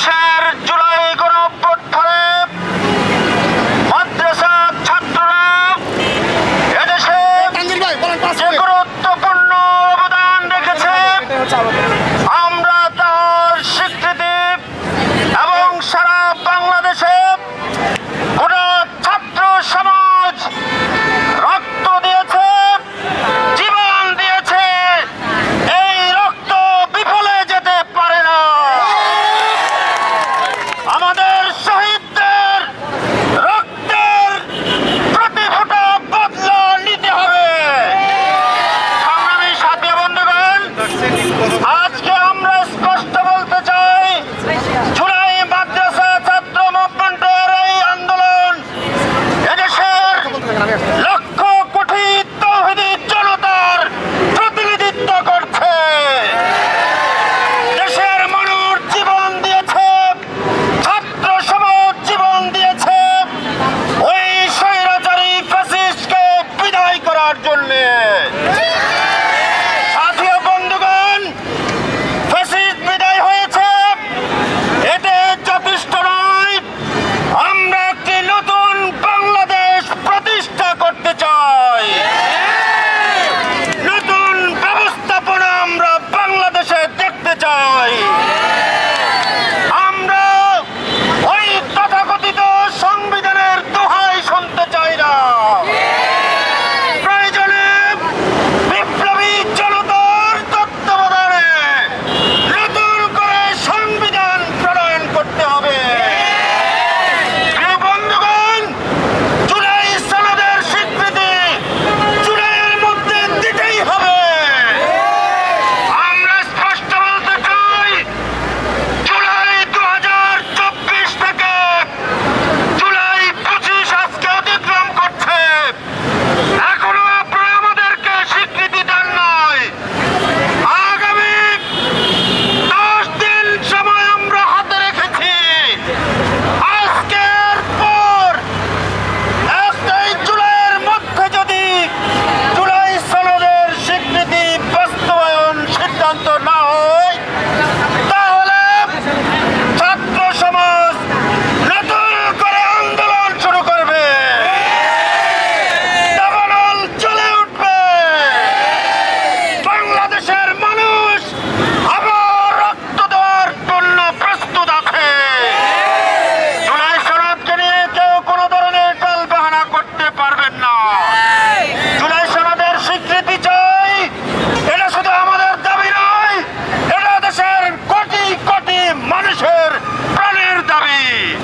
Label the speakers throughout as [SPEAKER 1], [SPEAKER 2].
[SPEAKER 1] Isha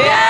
[SPEAKER 1] Yeah!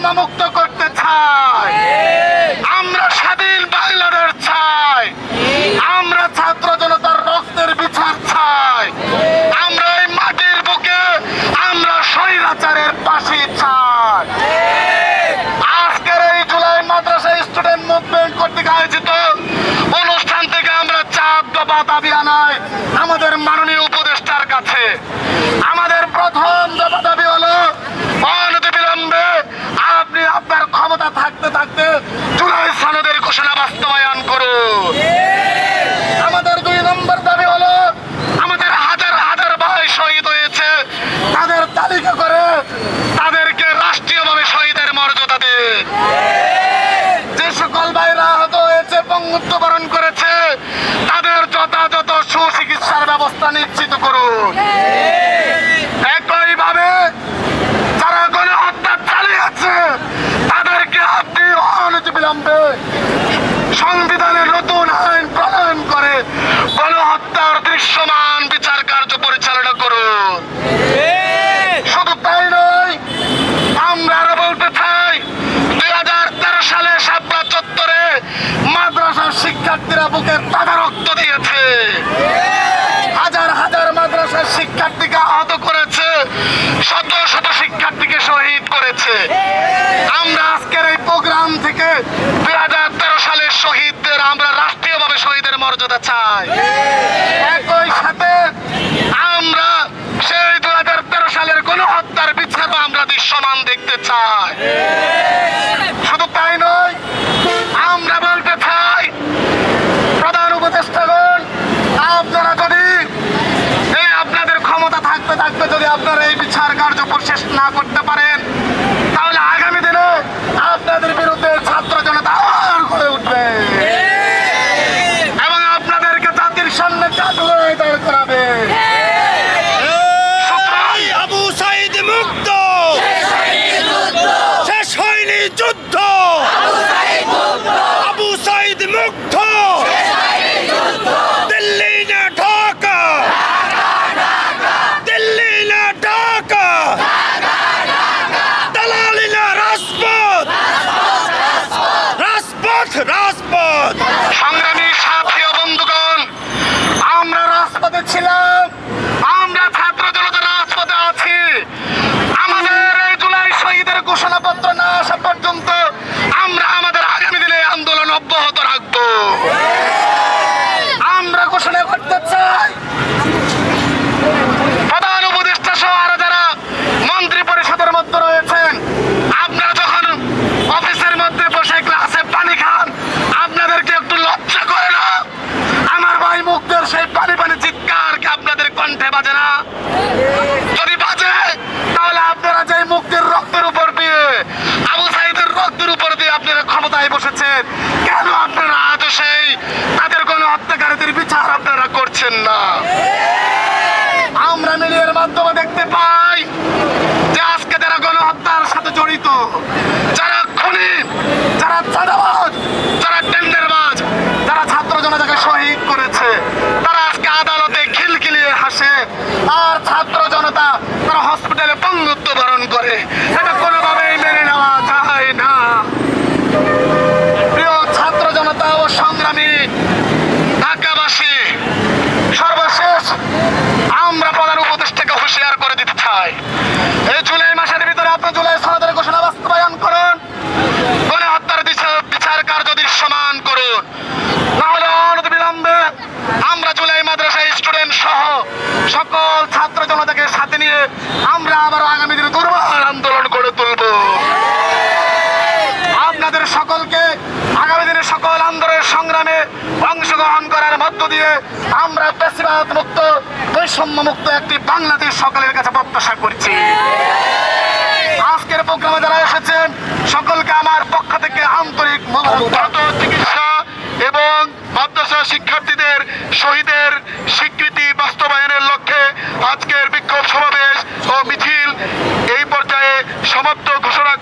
[SPEAKER 1] মুক্ত করতে চাই। আমরা স্বাধীন বাংলার চাই। আমরা ছাত্র জনতার রক্তের বিচার চাই। আমরা এই মাটির বুকে আমরা স্বৈরাচারের পাশে চাই। আজকের এই জুলাই মাদ্রাসা স্টুডেন্ট মুভমেন্ট কর্তৃক আয়োজিত অনুষ্ঠান থেকে আমরা চাপ বা দাবি আনায় আমাদের মাননীয় অবস্থা নিশ্চিত করুন। শহীদদের, আমরা রাষ্ট্রীয়ভাবে শহীদের মর্যাদা চাই। একই সাথে আমরা সেই দু হাজার তেরো সালের কোন হত্যার বিচ্ছেদ আমরা দৃশ্যমান দেখতে চাই। শুধু তাই নয়, আমরা বলতে চাই, প্রধান উপদেষ্টাগণ, আপনারা যদি আপনাদের ক্ষমতা থাকতে থাকতে যদি আপনারা এই বিচার কার্যকর শেষ না করতে পারেন, তাহলে আগামী দিনে আপনাদের বিরুদ্ধে ছাত্র জনতা পারছেন না। আমরা মিডিয়ার মাধ্যমে দেখতে পাই। সংগ্রামে অংশগ্রহণ করার মধ্য দিয়ে আমরা পেশিবাদ মুক্ত, বৈষম্য মুক্ত একটি বাংলাদেশ সকলের কাছে প্রত্যাশা করছি। আজকের প্রোগ্রামে যারা এসেছেন সকলকে আমার পক্ষ থেকে আন্তরিক চিকিৎসা এবং মাদ্রাসা শিক্ষার্থীদের শহীদের স্বীকৃতি বাস্তবায়নের লক্ষ্যে আজকের বিক্ষোভ সমাবেশ ও মিছিল এই পর্যায়ে সমাপ্ত ঘোষণা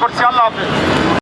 [SPEAKER 2] Airport. Yallah Hafiz.